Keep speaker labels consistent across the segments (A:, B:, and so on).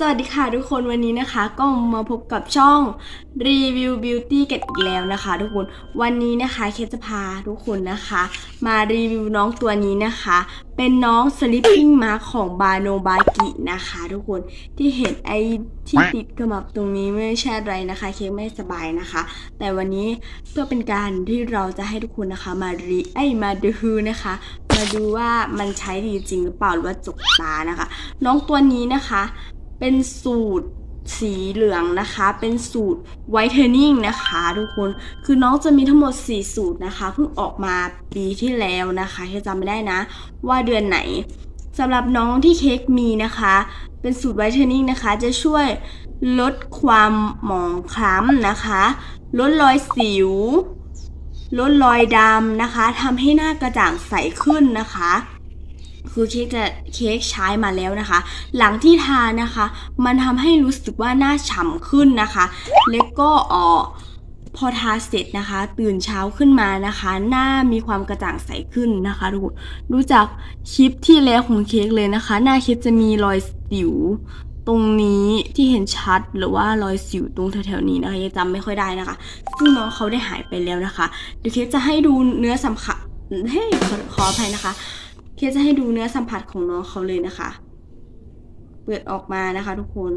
A: สวัสดีค่ะทุกคนวันนี้นะคะ ก็มาพบกับช่องรีวิวบิวตี้กันอีกแล้วนะคะ ทุกคนวันนี้นะคะเคสจะพาทุกคนนะคะ มารีวิวน้องตัวนี้นะคะ เป็นน้อง Sleeping Mask ของบาโนบากินะคะ ทุกคนที่เห็นไอที่ติดกระหมับตรงนี้ไม่ใช่อะไรนะคะ เค้กไม่สบายนะคะ แต่วันนี้เพื่อเป็นการที่เราจะให้ทุกคนนะคะ มารีไอมาดูนะคะ มาดูว่ามันใช้ดีจริงหรือเปล่าหรือว่าจกตานะคะ น้องตัวนี้นะคะ เป็นสูตรสีเหลืองนะคะ เป็นสูตรไวท์เทนนิ่งนะคะ ทุกคน คือน้องจะมีทั้งหมด 4 สูตรนะคะ เพิ่งออกมาปีที่แล้วนะคะแค่จำไม่ได้นะ ว่าเดือนไหนสำหรับน้องที่เค้กมีนะคะ เป็นสูตรไวท์เทนนิ่งนะคะ จะช่วยลดความหมองคล้ำนะคะ ลดรอยสิว ลดรอยดำนะคะทำให้หน้ากระจ่างใสขึ้นนะคะ คือเค้กจะเค้กใช้มาแล้วนะคะ หลังที่ทานนะคะ มันทำให้รู้สึกว่าหน้าฉ่ำขึ้นนะคะ แล้วก็ออพอทาเสร็จนะคะ ตื่นเช้าขึ้นมานะคะ หน้ามีความกระจ่างใสขึ้นนะคะทุกคนรู้จักคลิปที่แล้วของเค้กเลยนะคะ หน้าเค้กจะมีรอยสิวตรงนี้ที่เห็นชัดหรือว่ารอยสิวตรงแถวๆนี้นะคะยังจำไม่ค่อยได้นะคะ ซึ่งน้องเขาได้หายไปแล้วนะคะเดี๋ยวเคสจะให้ดูเนื้อสัมผัสเฮ้ยขออภัยนะคะ เคสจะให้ดูเนื้อสัมผัสของน้องเขาเลยนะคะ เปิดออกมานะคะ ทุกคน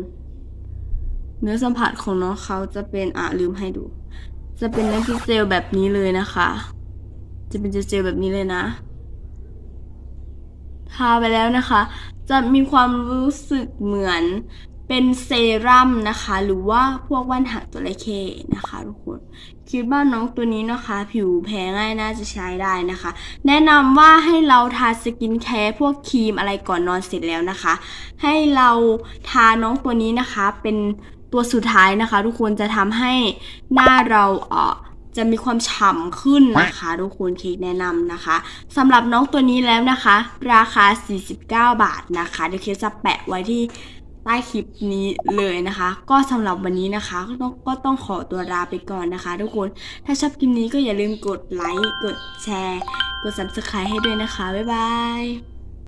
A: เนื้อสัมผัสของน้องเขาจะเป็นอะลืมให้ดู จะเป็นเนื้อพิเซลแบบนี้เลยนะคะ จะเป็นเจลแบบนี้เลยนะทาไปแล้วนะคะ จะมีความรู้สึกเหมือน เป็นเซรั่มนะคะ หรือว่าพวกว่านหางจระเข้นะคะทุกคนคิดว่าน้องตัวนี้นะคะ ผิวแพ้ง่ายน่าจะใช้ได้นะคะ แนะนำว่าให้เราทาสกินแคร์พวกครีมอะไรก่อนนอนเสร็จแล้วนะคะ ให้เราทาน้องตัวนี้นะคะ เป็นตัวสุดท้ายนะคะ ทุกคนจะทำให้หน้าเราเออจะมีความฉ่ำขึ้นนะคะ ทุกคนเค้กแนะนำนะคะสำหรับน้องตัวนี้แล้วนะคะ ราคา 49 บาทนะคะเดี๋ยวเคสจะแปะไว้ที่ ต้คลิปนี้เลยนะคะ ก็สำหรับวันนี้นะคะก็ต้องก็ต้องขอตัวลาไปก่อนนะคะ ทุกคนถ้าชอบคลิปนี้ก็อย่าลืมกดไลค์กดแชร์ กด subscribe ให้ด้วยนะคะ บ๊ายบาย